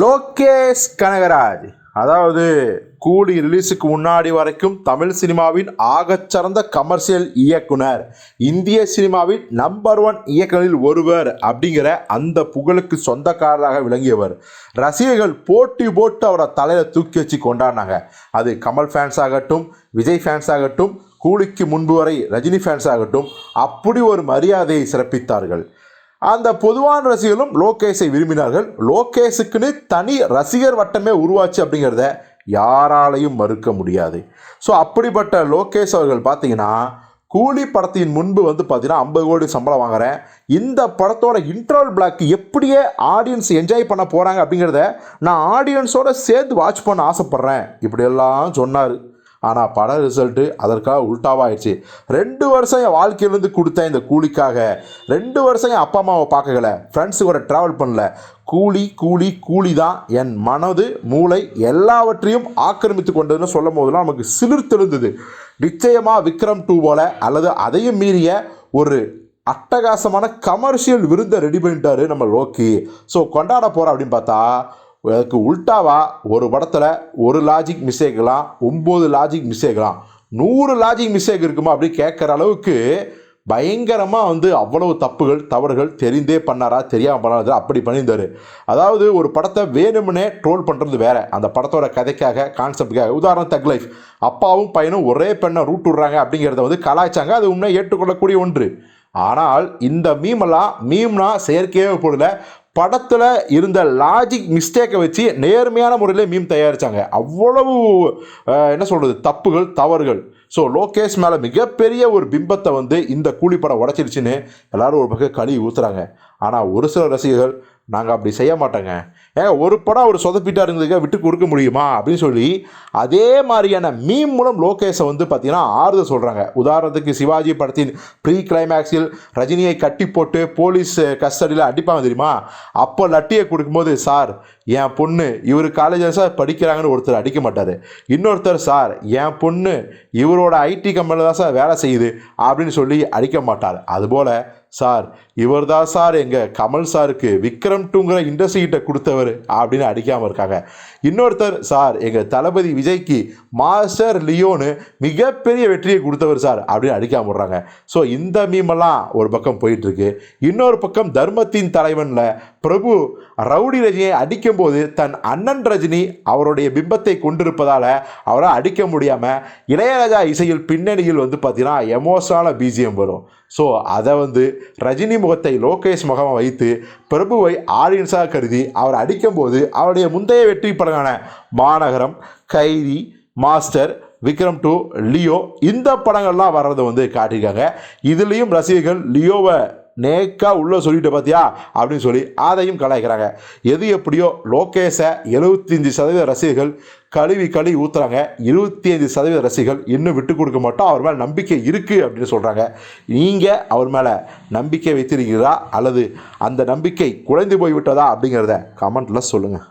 லோகேஷ் கனகராஜ். அதாவது கூலி ரிலீஸுக்கு முன்னாடி வரைக்கும் தமிழ் சினிமாவின் ஆகச்சிறந்த கமர்ஷியல் இயக்குனர். இந்திய சினிமாவின் நம்பர் ஒன் இயக்குனரில் ஒருவர் அப்படிங்கிற அந்த புகழுக்கு சொந்தக்காரராக விளங்கியவர். ரசிகர்கள் போட்டி போட்டு அவரை தலையில் தூக்கி வச்சு கொண்டாடினாங்க. அது கமல் ஃபேன்ஸ் ஆகட்டும் விஜய் ஃபேன்ஸ் ஆகட்டும் கூலிக்கு முன்பு வரை ரஜினி ஃபேன்ஸ் ஆகட்டும் அப்படி ஒரு மரியாதையை சிறப்பித்தார்கள். அந்த பொதுவான ரசிகர்களும் லோகேஷை விரும்பினார்கள். லோகேஷுக்குன்னு தனி ரசிகர் வட்டமே உருவாச்சு அப்படிங்கிறத யாராலையும் மறுக்க முடியாது. ஸோ அப்படிப்பட்ட லோகேஷ் அவர்கள் பார்த்தீங்கன்னா கூலி படத்தின் முன்பு வந்து பார்த்தீங்கன்னா ஐம்பது கோடி சம்பளம் வாங்குறேன். இந்த படத்தோட இன்ட்ரோல் பிளாக் எப்படியே ஆடியன்ஸ் என்ஜாய் பண்ண போகிறாங்க அப்படிங்கிறத நான் ஆடியன்ஸோட சேர்ந்து வாட்ச் பண்ண ஆசைப்பட்றேன். இப்படியெல்லாம் சொன்னார். ஆனால் பட ரிசல்ட்டு அதற்காக உல்ட்டாவாயிடுச்சு ரெண்டு வருஷம் என் வாழ்க்கையிலேருந்து கொடுத்தேன் இந்த கூலிக்காக ரெண்டு வருஷம் என் அப்பா அம்மாவை பார்க்கல. ஃப்ரெண்ட்ஸு கூட ட்ராவல் பண்ணல. கூலி கூலி கூலி தான் என் மனது மூளை எல்லாவற்றையும் ஆக்கிரமித்து கொண்டதுன்னு சொல்லும் போதெல்லாம் நமக்கு சிலிர்த்தெழுந்தது. நிச்சயமாக விக்ரம் டூ போல அல்லது அதையும் மீறிய ஒரு அட்டகாசமான கமர்ஷியல் விருந்தை ரெடி பண்ணிட்டாரு நம்ம லோக்கி. ஸோ கொண்டாட போகிறோம் அப்படின்னு பார்த்தா அதுக்கு உல்டாவா ஒரு படத்தில் ஒரு லாஜிக் மிஸ்டேக்லாம் ஒம்பது லாஜிக் மிஸ்டேக்லாம் நூறு லாஜிக் மிஸ்டேக் இருக்குமா அப்படி கேட்குற அளவுக்கு பயங்கரமாக வந்து அவ்வளவு தப்புகள் தவறுகள் தெரிந்தே பண்ணாரா தெரியாமல் பண்ணாரா அப்படி பண்ணியிருந்தார். அதாவது ஒரு படத்தை வேணும்னே ட்ரோல் பண்ணுறது வேற. அந்த படத்தோட கதைக்காக கான்செப்டுக்காக உதாரணம் தக் லைஃப் அப்பாவும் பையனும் ஒரே பெண்ணை ரூட் விட்றாங்க அப்படிங்கிறத வந்து கலாய்ச்சாங்க. அது உண்மை ஏற்றுக்கொள்ளக்கூடிய ஒன்று. ஆனால் இந்த மீமெல்லாம் மீம்னா செயற்கையாக போடல. படத்தில் இருந்த லாஜிக் மிஸ்டேக்கை வச்சு நேர்மையான முறையில் மீம் தயாரித்தாங்க அவ்வளவு என்ன சொல்கிறது தப்புகள் தவறுகள். ஸோ லோகேஷ் மேலே மிகப்பெரிய ஒரு பிம்பத்தை வந்து இந்த கூலி படம் உடச்சிருச்சுன்னு எல்லாரும் ஒரு பக்கம் கழுவி ஊற்றுறாங்க ஆனால் ஒரு சில ரசிகர்கள் நாங்கள் அப்படி செய்ய மாட்டோங்க. ஏங்க ஒரு படம் அவர் இருந்ததுக்காக விட்டு கொடுக்க முடியுமா? அப்படின்னு சொல்லி அதே மாதிரியான மீம் மூலம் லோகேஷை வந்து பார்த்தீங்கன்னா ஆறுதல் சொல்கிறாங்க உதாரணத்துக்கு சிவாஜி படத்தின் ப்ரீ கிளைமேக்ஸில் ரஜினியை கட்டி போட்டு போலீஸ் கஸ்டடியில் அடிப்பாங்க தெரியுமா? அப்போ லட்டியை கொடுக்கும்போது சார் என் பொண்ணு இவர் காலேஜில் சார் படிக்கிறாங்கன்னு ஒருத்தர் அடிக்க மாட்டார். இன்னொருத்தர் சார் என் பொண்ணு இவரோட ஐடி கம்பெனியில் தான் சார் வேலை செய்யுது அப்படின்னு சொல்லி அடிக்க மாட்டார். அதுபோல் சார் இவர் தான் சார் எங்கள் கமல் சாருக்கு விக்ரம் டூங்கிற இண்டஸ்ட்ரிகிட்ட கொடுத்தவர் அப்படின்னு அடிக்காமல் இருக்காங்க. இன்னொருத்தர் சார் எங்கள் தளபதி விஜய்க்கு மாஸ்டர் லியோனு மிகப்பெரிய வெற்றியை கொடுத்தவர் சார் அப்படின்னு அடிக்காமல் விடுறாங்க. ஸோ இந்த மீமெல்லாம் ஒரு பக்கம் போயிட்டுருக்கு. இன்னொரு பக்கம் தர்மத்தின் தலைவனில் பிரபு ரவுடி ரஜினியை அடிக்கும்போது தன் அண்ணன் ரஜினி அவருடைய பிம்பத்தை கொண்டிருப்பதால் அவரை அடிக்க முடியாமல் இளையராஜா இசையில் பின்னணியில் வந்து பார்த்திங்கன்னா எமோஷனலான பிஜிஎம் வரும். ஸோ அதை வந்து ரஜினி முகத்தை லோகேஷ் முகமாக வைத்து பிரபுவை ஆடியன்ஸாக கருதி அவர் அடிக்கும்போது அவருடைய முந்தைய வெற்றி படங்களான Maanagaram Kaithi Master Vikram to Leo இந்த படங்கள்லாம் வர்றதை வந்து காட்டியிருக்காங்க. இதுலேயும் ரசிகர்கள் லியோவை நேக்காக உள்ளே சொல்லிட்டு பார்த்தியா அப்படின்னு சொல்லி அதையும் கலாய்க்கிறாங்க. எது எப்படியோ லோகேஷை எழுபத்தஞ்சு சதவீத ரசிகர்கள் கழுவி கழுவி ஊற்றுறாங்க இருபத்தி ஐந்து சதவீத ரசிகர்கள் இன்னும் விட்டு கொடுக்க மாட்டோம். அவர் மேலே நம்பிக்கை இருக்குது அப்படின்னு சொல்கிறாங்க நீங்கள் அவர் மேலே நம்பிக்கை வைத்திருக்கிறதா அல்லது அந்த நம்பிக்கை குறைந்து போய்விட்டதா அப்படிங்கிறத கமெண்ட்டில் சொல்லுங்கள்